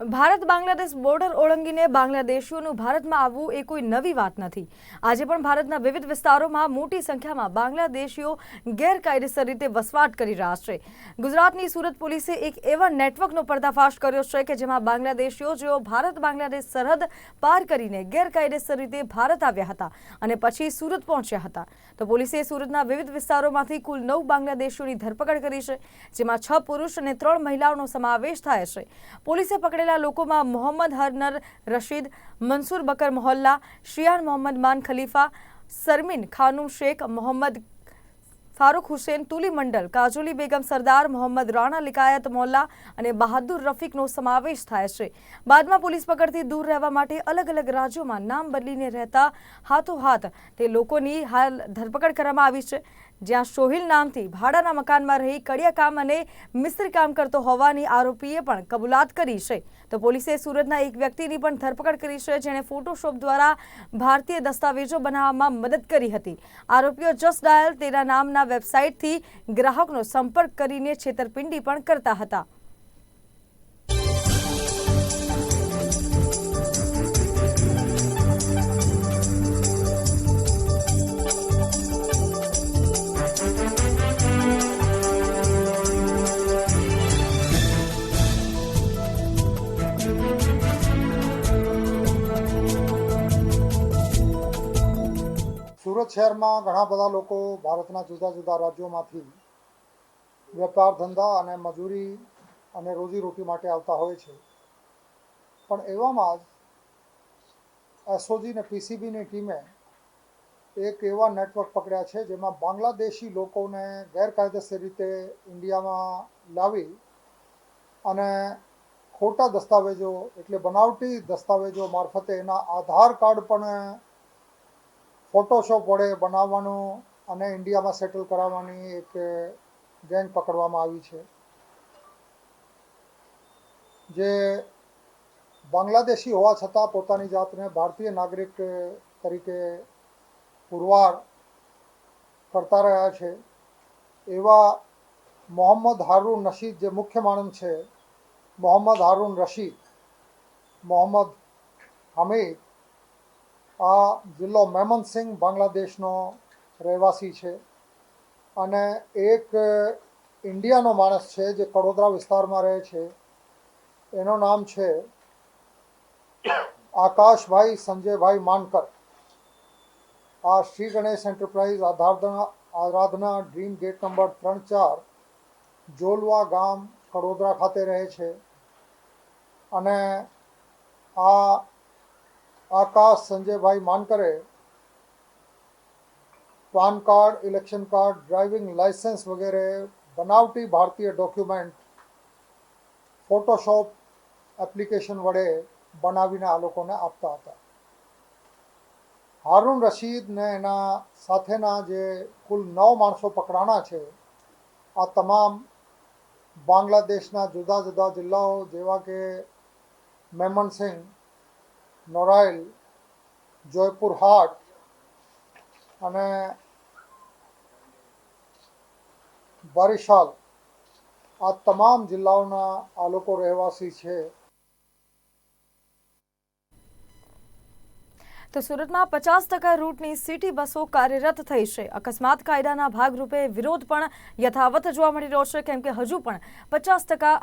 Bharat Bangladesh border ઓળંગીને બાંગ્લાદેશીઓનું ભારતમાં આવવું એ કોઈ નવી વાત નથી. આજે પણ ભારતના વિવિધ વિસ્તારોમાં મોટી સંખ્યામાં બાંગ્લાદેશીઓ ગેરકાયદેસર રીતે વસવાટ કરી રહ્યા છે. ગુજરાતની સુરત પોલીસે એક એવા નેટવર્કનો પર્દાફાશ કર્યો છે કે જેમાં બાંગ્લાદેશીઓ જેઓ ભારત બાંગ્લાદેશ સરહદ પાર કરીને ગેરકાયદેસર રીતે ભારત આવ્યા હતા અને પછી સુરત પહોંચ્યા હતા. તો પોલીસે સુરતના વિવિધ વિસ્તારોમાંથી કુલ નવ બાંગ્લાદેશીઓની ધરપકડ કરી છે, જેમાં છ પુરુષ અને ત્રણ મહિલાઓનો સમાવેશ થાય છે. પોલીસે પકડેલા લોકોમાં મોહમ્મદ હરનર, રશીદ મંસૂર બકર મોહલ્લા શિયાન મોહમ્મદ માન ખલીફા, સરમીન ખાનુમ શેખ, મોહમ્મદ ફારૂક હુસેન, તુલી મંડલ, કાજોલી બેગમ સરદાર મોહમ્મદ રાણા લિકાયત મોલ્લા અને બહાદુર રફીકનો સમાવેશ થાય છે. બાદમાં પોલીસ પકડથી દૂર રહેવા માટે અલગ અલગ રાજ્યોમાં નામ બદલીને રહેતા હાથોહાથ તે લોકોની હાલ ધરપકડ કરવામાં આવી છે. જ્યાં સોહિલ નામથી ભાડાના મકાનમાં રહી કડિયા કામ અને મિસ્ત્રી કામ કરતો હોવાની આરોપીએ પણ કબૂલાત કરી છે. તો પોલીસે સુરતના એક વ્યક્તિની પણ ધરપકડ કરી છે, જેણે ફોટોશોપ દ્વારા ભારતીય દસ્તાવેજો બનાવવામાં મદદ કરી હતી. આરોપીઓ જસ્ટ ડાયલ તેના નામના વેબસાઇટથી ગ્રાહકનો સંપર્ક કરીને છેતરપિંડી પણ કરતા હતા. સુરત શહેરમાં ઘણા બધા લોકો ભારતના જુદા જુદા રાજ્યોમાંથી વેપાર ધંધા અને મજૂરી અને રોજીરોટી માટે આવતા હોય છે. પણ એવામાં જ એસઓજી ને પીસીબીની ટીમે એક એવા નેટવર્ક પકડ્યા છે જેમાં બાંગ્લાદેશી લોકોને ગેરકાયદેસર રીતે ઇન્ડિયામાં લાવી અને ખોટા દસ્તાવેજો એટલે બનાવટી દસ્તાવેજો મારફતે એના આધાર કાર્ડ પણ ફોટોશોપ વડે બનાવવાનું અને ઇન્ડિયામાં સેટલ કરાવવાની એક ગેંગ પકડવામાં આવી છે. જે બાંગ્લાદેશી હોવા છતાં પોતાની જાતને ભારતીય નાગરિક તરીકે પુરવાર કરતા રહ્યા છે. એવા મોહમ્મદ હારૂન રશીદ, જે મુખ્ય માણસ છે, મોહમ્મદ હારૂન રશીદ, મોહમ્મદ હમીદ આ જિલ્લો મેમનસિંહ બાંગ્લાદેશનો રહેવાસી છે અને એક ઇન્ડિયાનો માણસ છે જે કડોદરા વિસ્તારમાં રહે છે. એનું નામ છે આકાશભાઈ સંજયભાઈ માનકર. આ શ્રી ગણેશ એન્ટરપ્રાઇઝ આધારના આરાધના ડ્રીમ ગેટ નંબર ત્રણ ચાર જોલવા ગામ કડોદરા ખાતે રહે છે. અને આ આકાશ સંજયભાઈ માનકરે pan card, election card, driving licence વગેરે બનાવટી ભારતીય ડોક્યુમેન્ટ ફોટોશોપ એપ્લિકેશન વડે બનાવીને આ લોકોને આપતા હતા. હારૂન રશીદને એના સાથેના જે કુલ નવ માણસો પકડાણા છે, આ તમામ બાંગ્લાદેશના જુદા જુદા જિલ્લાઓ જેવા કે મેમનસિંહ નોરાઇલ જોયપુર હાટ અને બારિશાલ આ તમામ જિલ્લાઓના આ લોકો રહેવાસી છે. તો સુરતમાં પચાસ ટકા રૂટની સિટી બસો કાર્યરત થઈ છે. અકસ્માત કાયદાના ભાગરૂપે વિરોધ પણ યથાવત જોવા મળી રહ્યો છે. કેમ કે હજુ પણ પચાસ ટકા